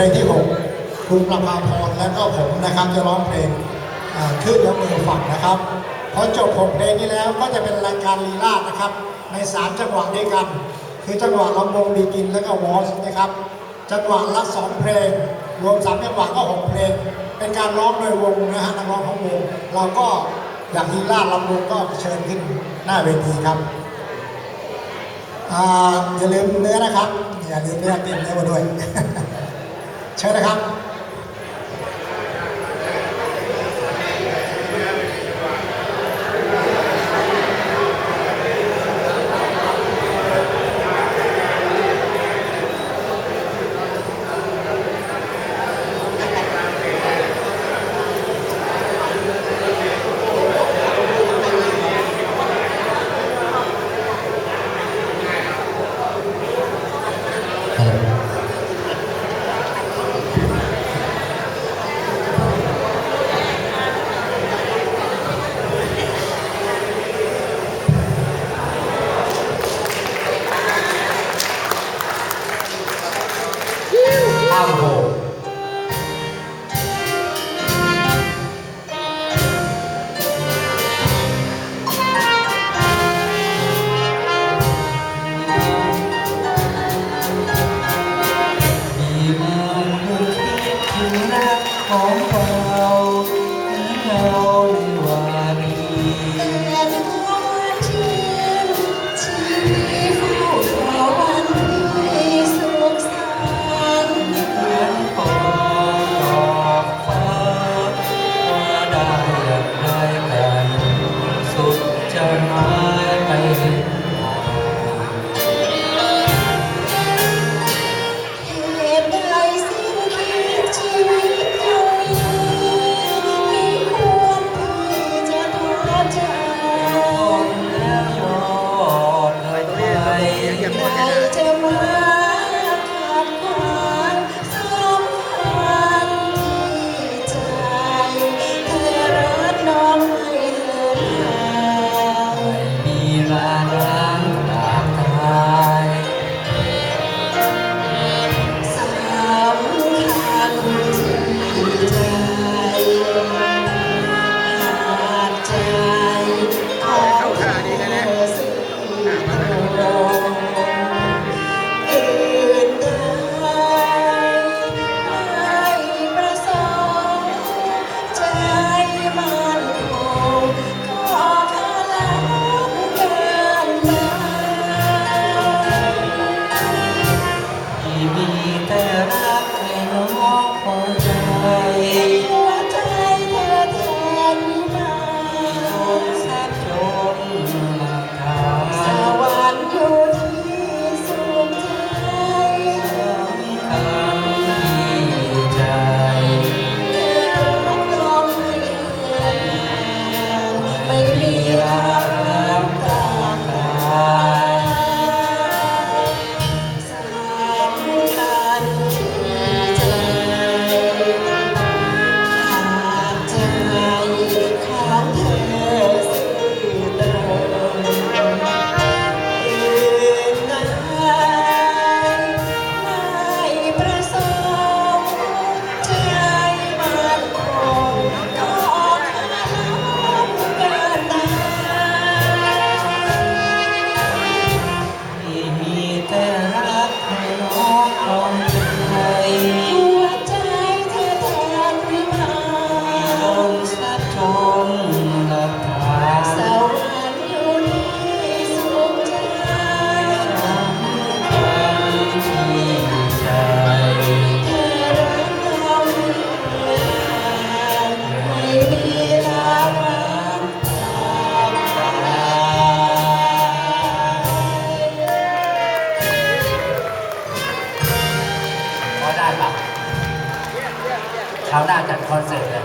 ลงที่6คุณประภาพรและก็ผมนะครับจะร้องเพลงขึ้นยกมือฝังนะครับพอจบ6เพลงนี้แล้วก็จะเป็นรายการลีลาดนะครับ ใน3จังหวะด้วยกัน คือจังหวะลำวงดีกินและก็วอลส์นะครับจังหวะละสองเพลง รวมสามจังหวะก็หกเพลง เป็นการร้องโดยวงนะฮะนักร้องของวงเราก็อยากลีลาดลำวงก็เชิญขึ้นหน้าเวทีครับออย่าลืมเนื้อนะครับ อย่าลืมเนื้อเตรียมเนื้อมาด้วย เชิญนะครับ คราวหน้าจัดคอนเสิร์ตเลย